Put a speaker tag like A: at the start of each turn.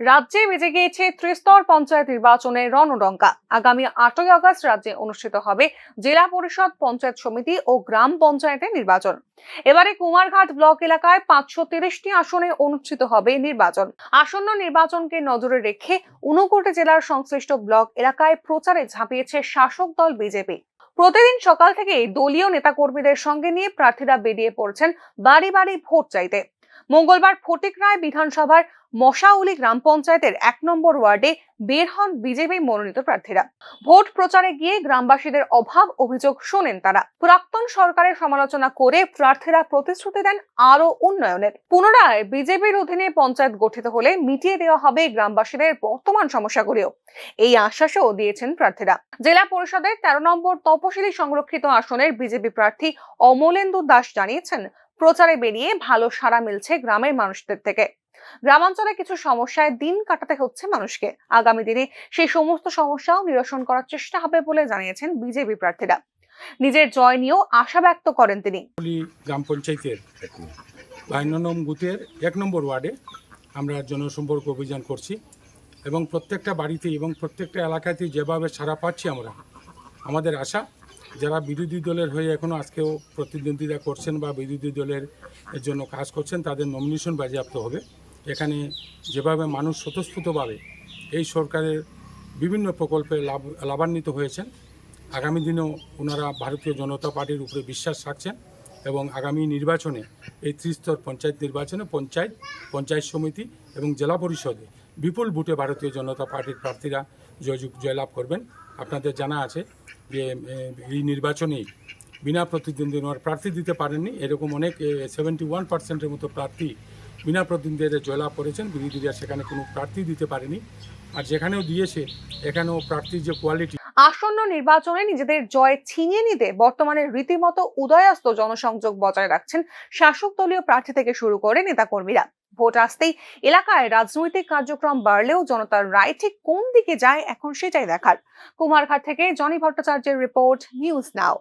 A: রাজ্যে বেজে গিয়েছে ত্রিস্তর পঞ্চায়েত নির্বাচনের রণডঙ্কা। আগামী আটই আগস্ট রাজ্যে অনুষ্ঠিত হবে জেলা পরিষদ পঞ্চায়েত সমিতি ও গ্রাম পঞ্চায়েতের নির্বাচন। এবারে কুমারঘাট ব্লক এলাকায় পাঁচশো তিরিশটি আসনে অনুষ্ঠিত হবে নির্বাচন। আসন্ন নির্বাচনকে নজরে রেখে ঊনকোটি জেলার সংশ্লিষ্ট ব্লক এলাকায় প্রচারে ঝাঁপিয়েছে শাসক দল বিজেপি। প্রতিদিন সকাল থেকে দলীয় নেতাকর্মীদের সঙ্গে নিয়ে প্রার্থীরা বেরিয়ে পড়ছেন বাড়ি বাড়ি ভোট চাইতে। মঙ্গলবার ফটিক রায় বিধানসভার মশাউলি গ্রাম পঞ্চায়েতের এক নম্বর ওয়ার্ডে বের হন বিজেপি মনোনীত প্রার্থীরা। ভোট প্রচারে গিয়ে গ্রামবাসীদের অভাব অভিযোগ শোনেন তারা। প্রাক্তন সরকারের সমালোচনা করে প্রার্থীরা প্রতিশ্রুতি দেন আরও উন্নয়নের। পুনরায় বিজেপির অধীনে পঞ্চায়েত গঠিত হলে মিটিয়ে দেওয়া হবে গ্রামবাসীদের বর্তমান সমস্যাগুলিও। এই আশ্বাসও দিয়েছেন প্রার্থীরা। জেলা পরিষদের তেরো নম্বর তপশিলি সংরক্ষিত আসনের বিজেপি প্রার্থী অমলেন্দু দাস জানিয়েছেন প্রচারে বেরিয়ে ভালো সাড়া মিলছে গ্রামের মানুষদের থেকে। গ্রামাঞ্চলে কিছু সমস্যায় দিন কাটাতে হচ্ছে মানুষকে। আগামী দিনে সেই সমস্ত সমস্যাও নিরসন করার চেষ্টা হবে বলে জানিয়েছেন বিজেপি প্রার্থীরা। নিজের জয় নিয়েও আশা ব্যক্ত করেন তিনি।
B: গ্রাম পঞ্চায়েতের বায়ান্ন নম্বর। বুথের এক নম্বর ওয়ার্ডে আমরা জনসম্পর্ক অভিযান করছি এবং প্রত্যেকটা বাড়িতে এবং প্রত্যেকটা এলাকাতে যেভাবে সাড়া পাচ্ছি আমরা। আমাদের আশা যারা বিরোধী দলের হয়ে এখনও আজকেও প্রতিদ্বন্দ্বিতা করছেন বা বিরোধী দলের জন্য কাজ করছেন, তাদের নমিনেশন বাজেয়াপ্ত হবে। এখানে যেভাবে মানুষ স্বতঃস্ফূর্তভাবে এই সরকারের বিভিন্ন প্রকল্পে লাভ, লাভান্বিত হয়েছেন, আগামী দিনেও ওনারা ভারতীয় জনতা পার্টির উপরে বিশ্বাস রাখছেন এবং আগামী নির্বাচনে এই ত্রিস্তর পঞ্চায়েত নির্বাচনে পঞ্চায়েত পঞ্চায়েত সমিতি এবং জেলা পরিষদে বিপুল ভোটে ভারতীয় জনতা পার্টির প্রার্থীরা জয়যুগ, জয়লাভ করবেন। আপনাদের জানা আছে যে এই নির্বাচনে বিনা প্রতিদ্বন্দ্বী নেওয়ার প্রার্থী দিতে পারেননি। এরকম অনেক সেভেন্টি ওয়ান পার্সেন্টের মতো প্রার্থী বিনা প্রতিদ্বন্দ্বীদের জয়লাভ করেছেন। বিরোধীরা সেখানে কোনো প্রার্থী দিতে পারেনি। আর যেখানেও দিয়েছে, এখানেও প্রার্থীর যে কোয়ালিটি
A: আসন্ন নির্বাচনে নিজেদের জয় ছিনিয়ে নিতে বর্তমানে রীতিমতো উদয়াস্ত জনসংযোগ বজায় রাখছেন শাসক দলীয় প্রার্থী থেকে শুরু করে নেতাকর্মীরা। ভোট আসতেই এলাকায় রাজনৈতিক কার্যক্রম বাড়লেও জনতার রায় ঠিক কোন দিকে যায় এখন সেটাই দেখার। কুমারঘাট থেকে জনি ভট্টাচার্যের রিপোর্ট, নিউজ নাও।